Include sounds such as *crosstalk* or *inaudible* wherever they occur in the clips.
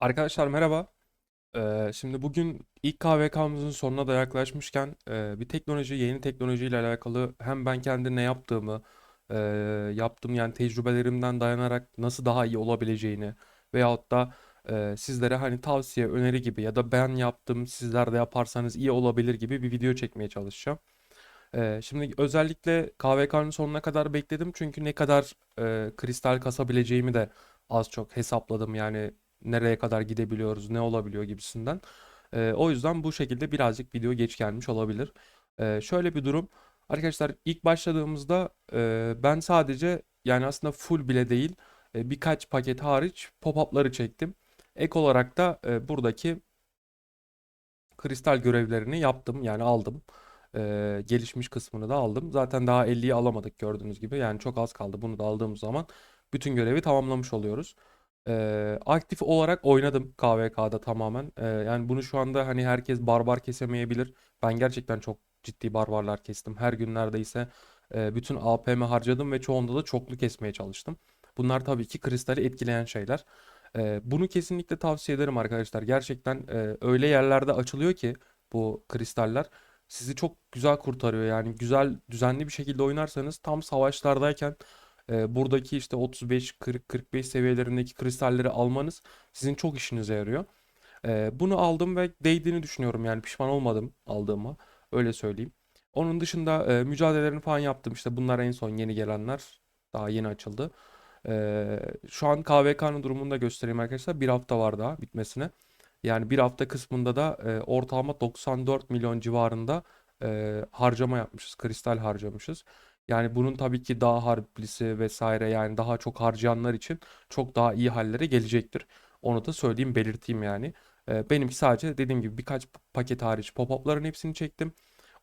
Arkadaşlar merhaba. Ee, şimdi bugün ilk KVK'mızın sonuna da yaklaşmışken e, bir teknoloji, yeni teknolojiyle alakalı hem ben kendi ne yaptığımı, e, yaptığım yani tecrübelerimden dayanarak nasıl daha iyi olabileceğini veyahut da e, sizlere hani tavsiye, öneri gibi ya da ben yaptım sizler de yaparsanız iyi olabilir gibi bir video çekmeye çalışacağım. Ee, şimdi özellikle KVK'nın sonuna kadar bekledim çünkü ne kadar e, kristal kasabileceğimi de az çok hesapladım yani nereye kadar gidebiliyoruz, ne olabiliyor gibisinden. Ee, o yüzden bu şekilde birazcık video geç gelmiş olabilir. Ee, şöyle bir durum. Arkadaşlar ilk başladığımızda e, ben sadece yani aslında full bile değil e, birkaç paket hariç pop-up'ları çektim. Ek olarak da e, buradaki kristal görevlerini yaptım yani aldım. Ee, gelişmiş kısmını da aldım. Zaten daha 50'yi alamadık gördüğünüz gibi. Yani çok az kaldı. Bunu da aldığımız zaman bütün görevi tamamlamış oluyoruz. Ee, aktif olarak oynadım KVK'da tamamen. Ee, yani bunu şu anda hani herkes barbar kesemeyebilir. Ben gerçekten çok ciddi barbarlar kestim. Her gün neredeyse e, bütün AP'mi harcadım ve çoğunda da çoklu kesmeye çalıştım. Bunlar tabii ki kristali etkileyen şeyler. Ee, bunu kesinlikle tavsiye ederim arkadaşlar. Gerçekten e, öyle yerlerde açılıyor ki bu kristaller sizi çok güzel kurtarıyor. Yani güzel düzenli bir şekilde oynarsanız tam savaşlardayken e, buradaki işte 35, 40, 45 seviyelerindeki kristalleri almanız sizin çok işinize yarıyor. E, bunu aldım ve değdiğini düşünüyorum. Yani pişman olmadım aldığıma. Öyle söyleyeyim. Onun dışında e, mücadelelerini falan yaptım. İşte bunlar en son yeni gelenler. Daha yeni açıldı. E, şu an KVK'nın durumunu da göstereyim arkadaşlar. Bir hafta var daha bitmesine. Yani bir hafta kısmında da e, ortalama 94 milyon civarında e, harcama yapmışız. Kristal harcamışız. Yani bunun tabii ki daha harplisi vesaire yani daha çok harcayanlar için çok daha iyi hallere gelecektir. Onu da söyleyeyim, belirteyim yani. E, benimki sadece dediğim gibi birkaç paket hariç pop-up'ların hepsini çektim.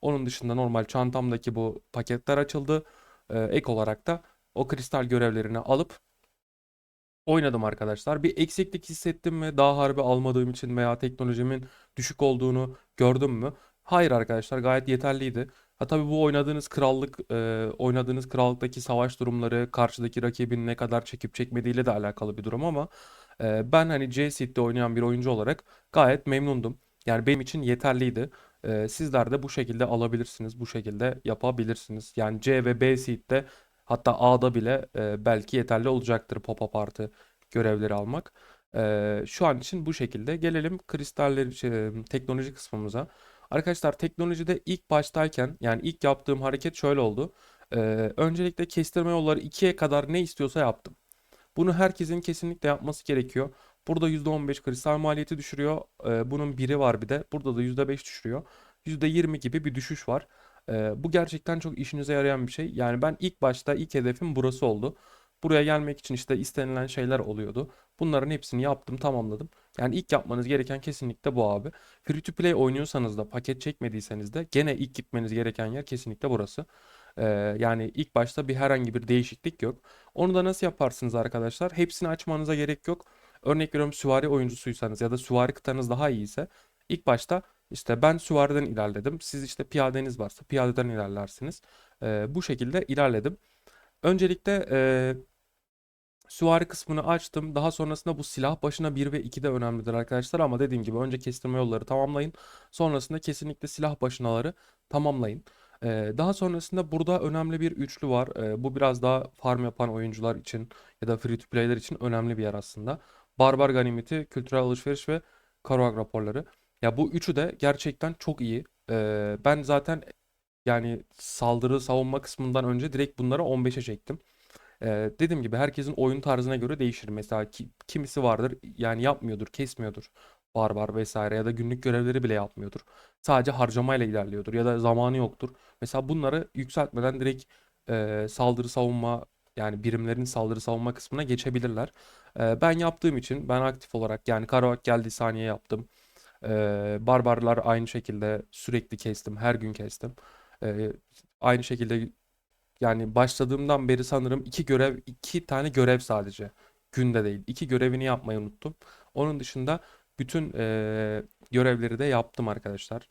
Onun dışında normal çantamdaki bu paketler açıldı. E, ek olarak da o kristal görevlerini alıp Oynadım arkadaşlar. Bir eksiklik hissettim mi? Daha harbi almadığım için veya teknolojimin düşük olduğunu gördüm mü? Hayır arkadaşlar gayet yeterliydi. Ha tabii bu oynadığınız krallık, e, oynadığınız krallıktaki savaş durumları, karşıdaki rakibin ne kadar çekip çekmediğiyle de alakalı bir durum ama e, ben hani C seed'de oynayan bir oyuncu olarak gayet memnundum. Yani benim için yeterliydi. E, sizler de bu şekilde alabilirsiniz, bu şekilde yapabilirsiniz. Yani C ve B seed'de Hatta A'da bile e, belki yeterli olacaktır pop-up artı görevleri almak. E, şu an için bu şekilde. Gelelim kristalleri şey, teknoloji kısmımıza. Arkadaşlar teknolojide ilk baştayken yani ilk yaptığım hareket şöyle oldu. E, öncelikle kestirme yolları 2'ye kadar ne istiyorsa yaptım. Bunu herkesin kesinlikle yapması gerekiyor. Burada %15 kristal maliyeti düşürüyor. E, bunun biri var bir de. Burada da %5 düşürüyor. %20 gibi bir düşüş var. Ee, bu gerçekten çok işinize yarayan bir şey. Yani ben ilk başta ilk hedefim burası oldu. Buraya gelmek için işte istenilen şeyler oluyordu. Bunların hepsini yaptım, tamamladım. Yani ilk yapmanız gereken kesinlikle bu abi. Free to play oynuyorsanız da paket çekmediyseniz de gene ilk gitmeniz gereken yer kesinlikle burası. Ee, yani ilk başta bir herhangi bir değişiklik yok. Onu da nasıl yaparsınız arkadaşlar? Hepsini açmanıza gerek yok. Örnek veriyorum süvari oyuncusuysanız ya da süvari kıtanız daha iyiyse ilk başta işte ben süvariden ilerledim. Siz işte piyadeniz varsa piyadeden ilerlersiniz. Ee, bu şekilde ilerledim. Öncelikle e, süvari kısmını açtım. Daha sonrasında bu silah başına 1 ve 2 de önemlidir arkadaşlar. Ama dediğim gibi önce kestirme yolları tamamlayın. Sonrasında kesinlikle silah başınaları tamamlayın. Ee, daha sonrasında burada önemli bir üçlü var. Ee, bu biraz daha farm yapan oyuncular için ya da free to play'ler için önemli bir yer aslında. Barbar ganimeti, kültürel alışveriş ve Karuak raporları. Ya bu üçü de gerçekten çok iyi. Ee, ben zaten yani saldırı savunma kısmından önce direkt bunları 15'e çektim. Ee, dediğim gibi herkesin oyun tarzına göre değişir. Mesela ki, kimisi vardır yani yapmıyordur, kesmiyordur. Barbar vesaire ya da günlük görevleri bile yapmıyordur. Sadece harcamayla ilerliyordur ya da zamanı yoktur. Mesela bunları yükseltmeden direkt e, saldırı savunma yani birimlerin saldırı savunma kısmına geçebilirler. E, ben yaptığım için ben aktif olarak yani Karavak geldi saniye yaptım. Ee, barbarlar aynı şekilde sürekli kestim. Her gün kestim. Ee, aynı şekilde yani başladığımdan beri sanırım iki görev, iki tane görev sadece. Günde değil. İki görevini yapmayı unuttum. Onun dışında bütün e, görevleri de yaptım arkadaşlar.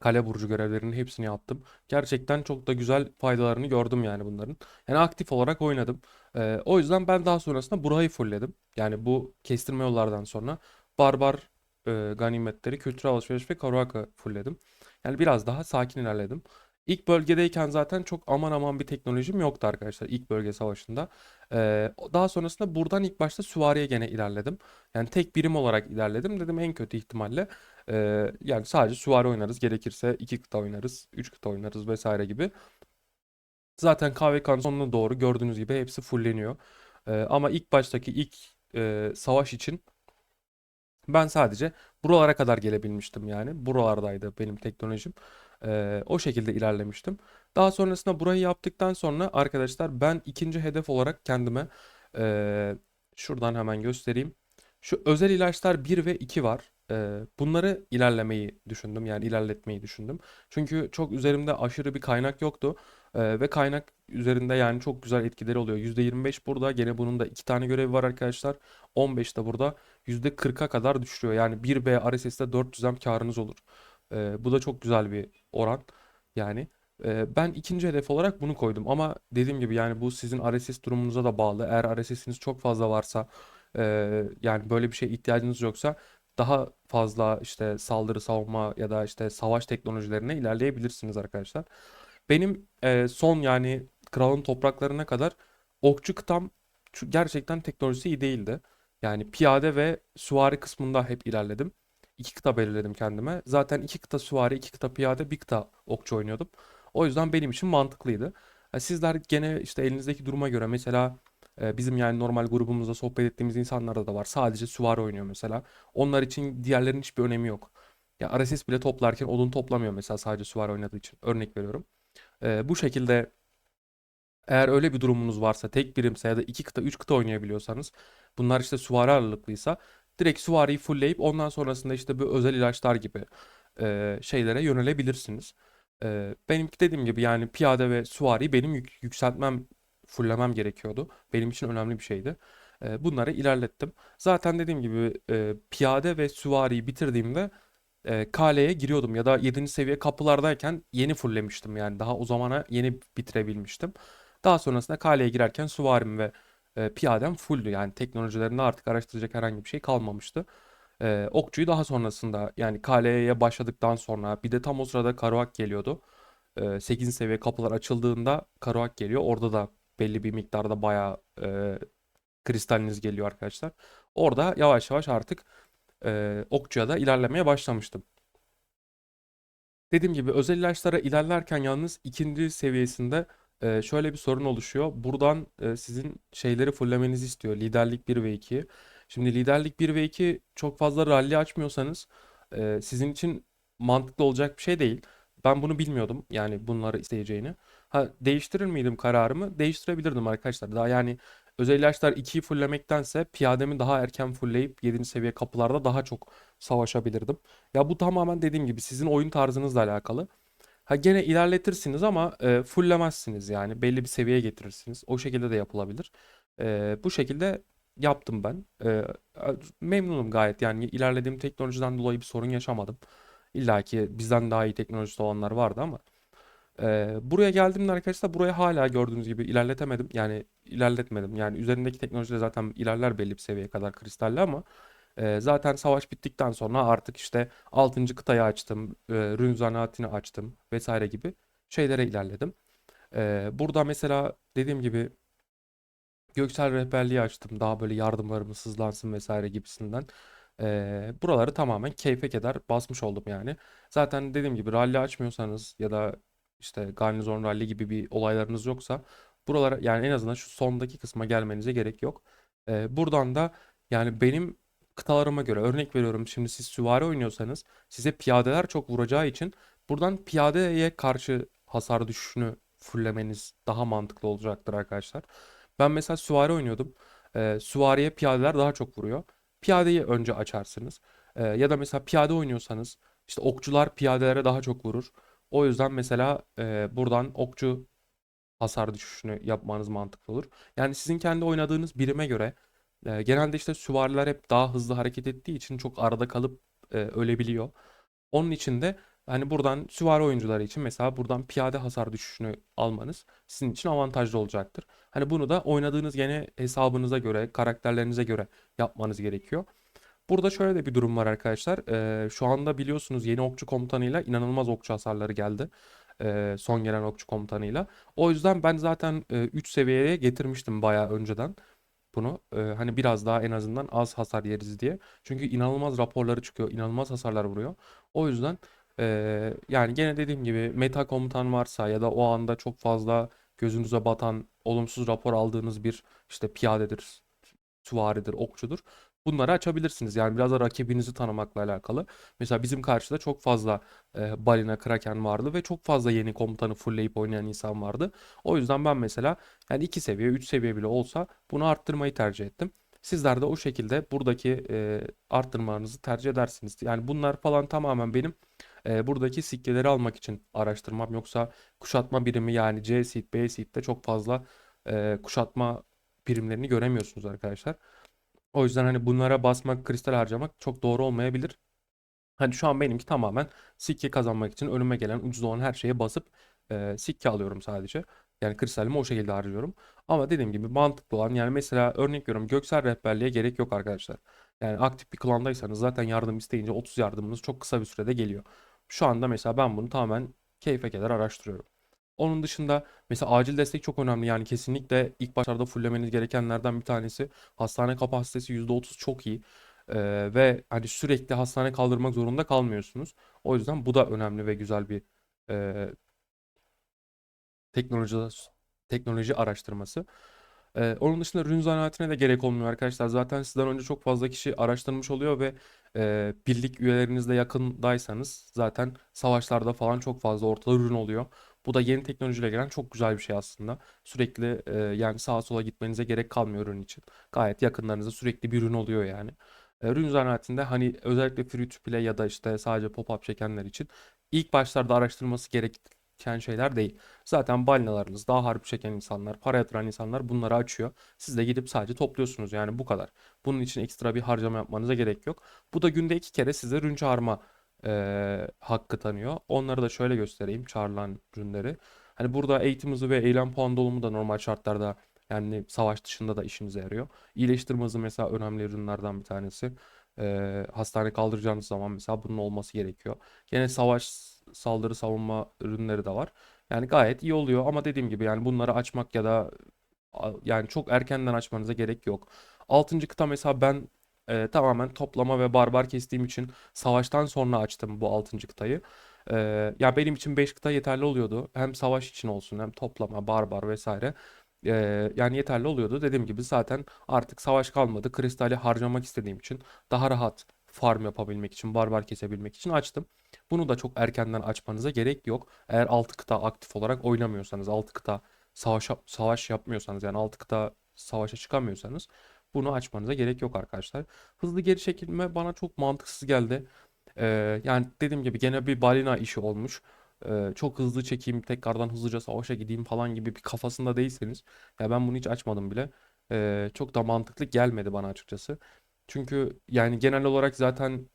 Kale burcu görevlerinin hepsini yaptım. Gerçekten çok da güzel faydalarını gördüm yani bunların. Yani aktif olarak oynadım. Ee, o yüzden ben daha sonrasında burayı fullledim. Yani bu kestirme yollardan sonra barbar e, ganimetleri, kültürel alışveriş ve Karuaka fullledim. Yani biraz daha sakin ilerledim. İlk bölgedeyken zaten çok aman aman bir teknolojim yoktu arkadaşlar ilk bölge savaşında. Ee, daha sonrasında buradan ilk başta süvariye gene ilerledim. Yani tek birim olarak ilerledim. Dedim en kötü ihtimalle ee, yani sadece süvari oynarız. Gerekirse iki kıta oynarız, üç kıta oynarız vesaire gibi. Zaten KVK'nın sonuna doğru gördüğünüz gibi hepsi fulleniyor. Ee, ama ilk baştaki ilk e, savaş için ben sadece buralara kadar gelebilmiştim yani. Buralardaydı benim teknolojim. Ee, o şekilde ilerlemiştim. Daha sonrasında burayı yaptıktan sonra arkadaşlar ben ikinci hedef olarak kendime e, şuradan hemen göstereyim. Şu özel ilaçlar 1 ve 2 var. Ee, bunları ilerlemeyi düşündüm yani ilerletmeyi düşündüm. Çünkü çok üzerimde aşırı bir kaynak yoktu. Ee, ve kaynak üzerinde yani çok güzel etkileri oluyor. %25 burada gene bunun da 2 tane görevi var arkadaşlar. 15 de burada %40'a kadar düşürüyor. Yani 1B RSS'de 400M karınız olur. Ee, bu da çok güzel bir oran. Yani e, ben ikinci hedef olarak bunu koydum. Ama dediğim gibi yani bu sizin RSS durumunuza da bağlı. Eğer RSS'iniz çok fazla varsa e, yani böyle bir şeye ihtiyacınız yoksa daha fazla işte saldırı savunma ya da işte savaş teknolojilerine ilerleyebilirsiniz arkadaşlar. Benim e, son yani kralın topraklarına kadar okçu kıtam gerçekten teknolojisi iyi değildi. Yani piyade ve süvari kısmında hep ilerledim. İki kıta belirledim kendime. Zaten iki kıta süvari, iki kıta piyade, bir kıta okçu oynuyordum. O yüzden benim için mantıklıydı. E, Sizler gene işte elinizdeki duruma göre mesela e, bizim yani normal grubumuzda sohbet ettiğimiz insanlarda da var. Sadece süvari oynuyor mesela. Onlar için diğerlerinin hiçbir önemi yok. Ya RSS bile toplarken odun toplamıyor mesela sadece süvari oynadığı için. Örnek veriyorum. E, bu şekilde eğer öyle bir durumunuz varsa tek birimse ya da iki kıta, üç kıta oynayabiliyorsanız bunlar işte süvari ağırlıklıysa direkt süvariyi fullleyip ondan sonrasında işte bu özel ilaçlar gibi e, şeylere yönelebilirsiniz. E, benimki dediğim gibi yani piyade ve süvari benim yük- yükseltmem, fullemem gerekiyordu. Benim için önemli bir şeydi. E, bunları ilerlettim. Zaten dediğim gibi e, piyade ve süvariyi bitirdiğimde e, kaleye giriyordum ya da yedinci seviye kapılardayken yeni fulllemiştim yani daha o zamana yeni bitirebilmiştim. Daha sonrasında kaleye girerken süvarim ve e, piyadem fulldü yani teknolojilerinde artık araştıracak herhangi bir şey kalmamıştı. E, okçuyu daha sonrasında yani kaleye başladıktan sonra bir de tam o sırada Karuak geliyordu. E, 8. seviye kapılar açıldığında Karuak geliyor. Orada da belli bir miktarda bayağı e, kristaliniz geliyor arkadaşlar. Orada yavaş yavaş artık e, okçuya da ilerlemeye başlamıştım. Dediğim gibi özel ilaçlara ilerlerken yalnız ikinci seviyesinde e, şöyle bir sorun oluşuyor. Buradan e, sizin şeyleri fullemenizi istiyor. Liderlik 1 ve 2. Şimdi liderlik 1 ve 2 çok fazla rally açmıyorsanız e, sizin için mantıklı olacak bir şey değil. Ben bunu bilmiyordum yani bunları isteyeceğini. Ha, değiştirir miydim kararımı? Değiştirebilirdim arkadaşlar. Daha yani özel ilaçlar 2'yi fullemektense piyademi daha erken fullleyip 7. seviye kapılarda daha çok savaşabilirdim. Ya bu tamamen dediğim gibi sizin oyun tarzınızla alakalı. Ha gene ilerletirsiniz ama e, fullemezsiniz yani belli bir seviyeye getirirsiniz. O şekilde de yapılabilir. E, bu şekilde yaptım ben. E, memnunum gayet yani ilerlediğim teknolojiden dolayı bir sorun yaşamadım. İlla ki bizden daha iyi teknolojisi olanlar vardı ama. e, buraya geldiğimde arkadaşlar buraya hala gördüğünüz gibi ilerletemedim. Yani ilerletmedim. Yani üzerindeki teknoloji de zaten ilerler belli bir seviyeye kadar kristalli ama ee, zaten savaş bittikten sonra artık işte 6. kıtayı açtım, e, Rün açtım vesaire gibi şeylere ilerledim. Ee, burada mesela dediğim gibi Göksel rehberliği açtım. Daha böyle yardımlarımız hızlansın vesaire gibisinden. Ee, buraları tamamen keyfe keder basmış oldum yani. Zaten dediğim gibi rally açmıyorsanız ya da işte Garnizon Rally gibi bir olaylarınız yoksa buralara yani en azından şu sondaki kısma gelmenize gerek yok. Ee, buradan da yani benim kıtalarıma göre örnek veriyorum şimdi siz süvari oynuyorsanız size piyadeler çok vuracağı için buradan piyadeye karşı hasar düşüşünü fullemeniz daha mantıklı olacaktır arkadaşlar. Ben mesela süvari oynuyordum. Ee, süvariye piyadeler daha çok vuruyor. Piyadeyi önce açarsınız. Ee, ya da mesela piyade oynuyorsanız işte okçular piyadelere daha çok vurur. O yüzden mesela e, buradan okçu hasar düşüşünü yapmanız mantıklı olur. Yani sizin kendi oynadığınız birime göre e, genelde işte süvariler hep daha hızlı hareket ettiği için çok arada kalıp e, ölebiliyor. Onun için de Hani buradan süvari oyuncuları için mesela buradan piyade hasar düşüşünü almanız sizin için avantajlı olacaktır. Hani bunu da oynadığınız gene hesabınıza göre, karakterlerinize göre yapmanız gerekiyor. Burada şöyle de bir durum var arkadaşlar. Ee, şu anda biliyorsunuz yeni okçu komutanıyla inanılmaz okçu hasarları geldi. Ee, son gelen okçu komutanıyla. O yüzden ben zaten 3 seviyeye getirmiştim bayağı önceden bunu. Ee, hani biraz daha en azından az hasar yeriz diye. Çünkü inanılmaz raporları çıkıyor. inanılmaz hasarlar vuruyor. O yüzden ee, yani gene dediğim gibi meta komutan varsa ya da o anda çok fazla gözünüze batan olumsuz rapor aldığınız bir işte piyadedir, süvaridir, okçudur. Bunları açabilirsiniz. Yani biraz da rakibinizi tanımakla alakalı. Mesela bizim karşıda çok fazla e, balina, kraken vardı ve çok fazla yeni komutanı fullleyip oynayan insan vardı. O yüzden ben mesela yani 2 seviye, 3 seviye bile olsa bunu arttırmayı tercih ettim. Sizler de o şekilde buradaki e, arttırmanızı tercih edersiniz. Yani bunlar falan tamamen benim e, buradaki sikkeleri almak için araştırmam. Yoksa kuşatma birimi yani C seed, B seed'de çok fazla e, kuşatma birimlerini göremiyorsunuz arkadaşlar. O yüzden hani bunlara basmak, kristal harcamak çok doğru olmayabilir. Hani şu an benimki tamamen sikke kazanmak için önüme gelen ucuz olan her şeye basıp e, sikke alıyorum sadece. Yani kristalimi o şekilde harcıyorum. Ama dediğim gibi mantıklı olan yani mesela örnek veriyorum göksel rehberliğe gerek yok arkadaşlar. Yani aktif bir klandaysanız zaten yardım isteyince 30 yardımınız çok kısa bir sürede geliyor. Şu anda mesela ben bunu tamamen keyfe kadar araştırıyorum. Onun dışında mesela acil destek çok önemli. Yani kesinlikle ilk başlarda fullemeniz gerekenlerden bir tanesi. Hastane kapasitesi %30 çok iyi. Ee, ve hani sürekli hastane kaldırmak zorunda kalmıyorsunuz. O yüzden bu da önemli ve güzel bir e, teknoloji teknoloji araştırması. Ee, onun dışında ürün zanaatine de gerek olmuyor arkadaşlar. Zaten sizden önce çok fazla kişi araştırmış oluyor ve e, birlik üyelerinizle yakındaysanız zaten savaşlarda falan çok fazla ortada ürün oluyor. Bu da yeni teknolojiyle gelen çok güzel bir şey aslında. Sürekli e, yani sağa sola gitmenize gerek kalmıyor ürün için. Gayet yakınlarınızda sürekli bir ürün oluyor yani. E, ürün zanaatinde hani özellikle free to play ya da işte sadece pop-up çekenler için ilk başlarda araştırması gereken şeyler değil. Zaten balinalarınız, daha harbi çeken insanlar, para yatıran insanlar bunları açıyor. Siz de gidip sadece topluyorsunuz yani bu kadar. Bunun için ekstra bir harcama yapmanıza gerek yok. Bu da günde iki kere size ürün çağırma e, hakkı tanıyor. Onları da şöyle göstereyim çağrılan ürünleri. Hani burada eğitim hızı ve eylem puan dolumu da normal şartlarda yani savaş dışında da işinize yarıyor. İyileştirme hızı mesela önemli ürünlerden bir tanesi. E, hastane kaldıracağınız zaman mesela bunun olması gerekiyor. Yine savaş saldırı savunma ürünleri de var. Yani gayet iyi oluyor ama dediğim gibi yani bunları açmak ya da yani çok erkenden açmanıza gerek yok. Altıncı kıta mesela ben e, tamamen toplama ve barbar kestiğim için savaştan sonra açtım bu 6. kıtayı. E, ya benim için 5 kıta yeterli oluyordu. Hem savaş için olsun hem toplama, barbar vesaire. E, yani yeterli oluyordu. Dediğim gibi zaten artık savaş kalmadı. Kristali harcamak istediğim için daha rahat farm yapabilmek için, barbar kesebilmek için açtım. Bunu da çok erkenden açmanıza gerek yok. Eğer 6 kıta aktif olarak oynamıyorsanız, 6 kıta savaş, savaş yapmıyorsanız yani 6 kıta savaşa çıkamıyorsanız bunu açmanıza gerek yok arkadaşlar. Hızlı geri çekilme bana çok mantıksız geldi. Ee, yani dediğim gibi gene bir balina işi olmuş. Ee, çok hızlı çekeyim, tekrardan hızlıca savaşa gideyim falan gibi bir kafasında değilseniz. Ya ben bunu hiç açmadım bile. Ee, çok da mantıklı gelmedi bana açıkçası. Çünkü yani genel olarak zaten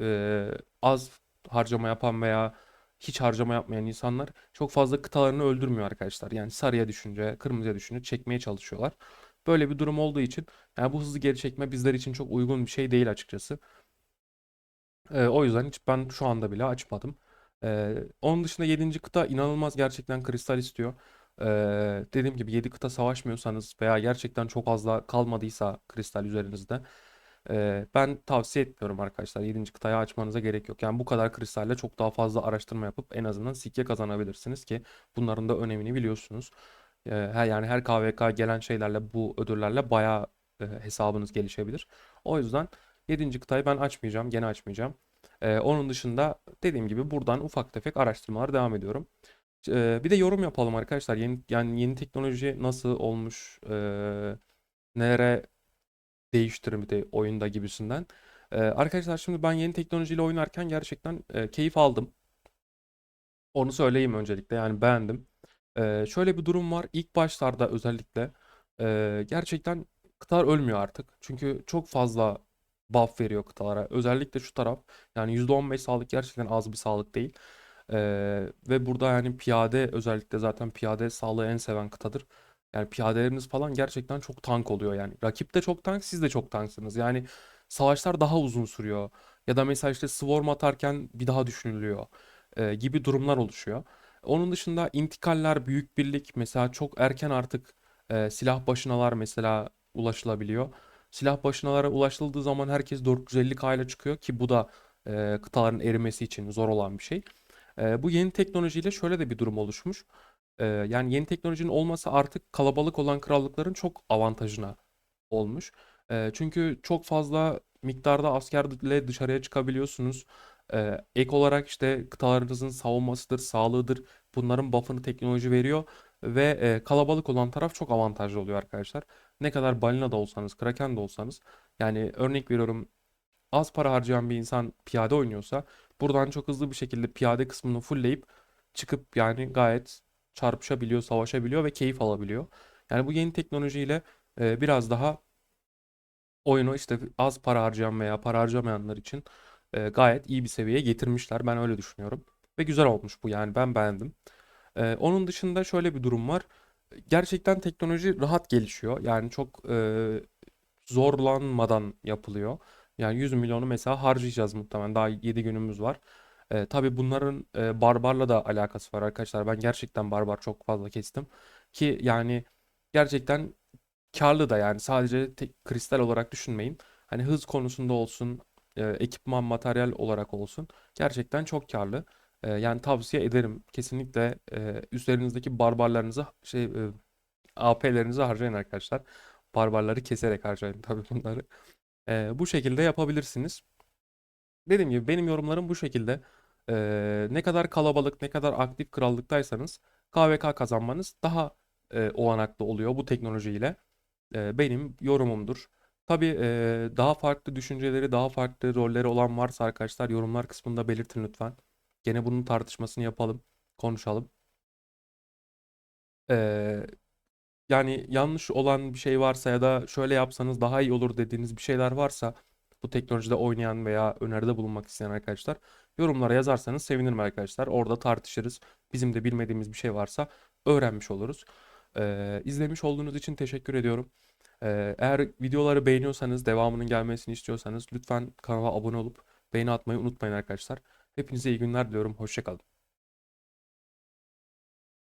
e, az harcama yapan veya hiç harcama yapmayan insanlar çok fazla kıtalarını öldürmüyor arkadaşlar. Yani sarıya düşünce, kırmızıya düşünce çekmeye çalışıyorlar. Böyle bir durum olduğu için yani bu hızlı geri çekme bizler için çok uygun bir şey değil açıkçası. Ee, o yüzden hiç ben şu anda bile açmadım. Ee, onun dışında 7. kıta inanılmaz gerçekten kristal istiyor. Ee, dediğim gibi 7 kıta savaşmıyorsanız veya gerçekten çok az da kalmadıysa kristal üzerinizde e, ben tavsiye etmiyorum arkadaşlar. 7. kıtayı açmanıza gerek yok. Yani bu kadar kristalle çok daha fazla araştırma yapıp en azından sikke kazanabilirsiniz ki bunların da önemini biliyorsunuz. Her yani her KVK gelen şeylerle bu ödüllerle bayağı hesabınız gelişebilir. O yüzden 7. kıtayı ben açmayacağım, gene açmayacağım. Onun dışında dediğim gibi buradan ufak tefek araştırmalar devam ediyorum. Bir de yorum yapalım arkadaşlar. Yeni, yani yeni teknoloji nasıl olmuş, e, nelere değiştirmedi oyunda gibisinden. Arkadaşlar şimdi ben yeni teknolojiyle oynarken gerçekten keyif aldım. Onu söyleyeyim öncelikle yani beğendim. Ee, şöyle bir durum var. İlk başlarda özellikle e, gerçekten kıtalar ölmüyor artık. Çünkü çok fazla buff veriyor kıtalara. Özellikle şu taraf yani %15 sağlık gerçekten az bir sağlık değil. Ee, ve burada yani piyade özellikle zaten piyade sağlığı en seven kıtadır. Yani piyadeleriniz falan gerçekten çok tank oluyor yani. Rakip de çok tank, siz de çok tanksınız. Yani savaşlar daha uzun sürüyor. Ya da mesela işte swarm atarken bir daha düşünülüyor e, gibi durumlar oluşuyor. Onun dışında intikaller, büyük birlik mesela çok erken artık e, silah başınalar mesela ulaşılabiliyor. Silah başınalara ulaşıldığı zaman herkes 450K ile çıkıyor ki bu da e, kıtaların erimesi için zor olan bir şey. E, bu yeni teknolojiyle şöyle de bir durum oluşmuş. E, yani yeni teknolojinin olması artık kalabalık olan krallıkların çok avantajına olmuş. E, çünkü çok fazla miktarda askerle dışarıya çıkabiliyorsunuz. E, ek olarak işte kıtalarınızın savunmasıdır, sağlığıdır. Bunların buff'ını teknoloji veriyor ve e, kalabalık olan taraf çok avantajlı oluyor arkadaşlar. Ne kadar balina da olsanız, kraken de olsanız yani örnek veriyorum az para harcayan bir insan piyade oynuyorsa buradan çok hızlı bir şekilde piyade kısmını fullleyip çıkıp yani gayet çarpışabiliyor, savaşabiliyor ve keyif alabiliyor. Yani bu yeni teknolojiyle e, biraz daha oyunu işte az para harcayan veya para harcamayanlar için e, gayet iyi bir seviyeye getirmişler. Ben öyle düşünüyorum. Ve güzel olmuş bu yani ben beğendim. E, onun dışında şöyle bir durum var. Gerçekten teknoloji rahat gelişiyor. Yani çok e, zorlanmadan yapılıyor. Yani 100 milyonu mesela harcayacağız muhtemelen. Daha 7 günümüz var. E, tabii bunların e, barbarla da alakası var arkadaşlar. Ben gerçekten barbar çok fazla kestim. Ki yani gerçekten karlı da yani sadece tek kristal olarak düşünmeyin. Hani hız konusunda olsun, e, ekipman, materyal olarak olsun gerçekten çok karlı. E, yani tavsiye ederim. Kesinlikle e, üzerinizdeki barbarlarınızı şey e, AP'lerinizi harcayın arkadaşlar. Barbarları keserek harcayın *laughs* tabii bunları. E, bu şekilde yapabilirsiniz. Dediğim gibi benim yorumlarım bu şekilde. E, ne kadar kalabalık, ne kadar aktif krallıktaysanız KVK kazanmanız daha e, olanaklı oluyor bu teknolojiyle. E, benim yorumumdur. Tabii e, daha farklı düşünceleri, daha farklı rolleri olan varsa arkadaşlar yorumlar kısmında belirtin lütfen. Gene bunun tartışmasını yapalım, konuşalım. E, yani yanlış olan bir şey varsa ya da şöyle yapsanız daha iyi olur dediğiniz bir şeyler varsa bu teknolojide oynayan veya öneride bulunmak isteyen arkadaşlar yorumlara yazarsanız sevinirim arkadaşlar. Orada tartışırız. Bizim de bilmediğimiz bir şey varsa öğrenmiş oluruz. E, izlemiş olduğunuz için teşekkür ediyorum. Ee, eğer videoları beğeniyorsanız, devamının gelmesini istiyorsanız lütfen kanala abone olup beğeni atmayı unutmayın arkadaşlar. Hepinize iyi günler diliyorum. Hoşça kalın.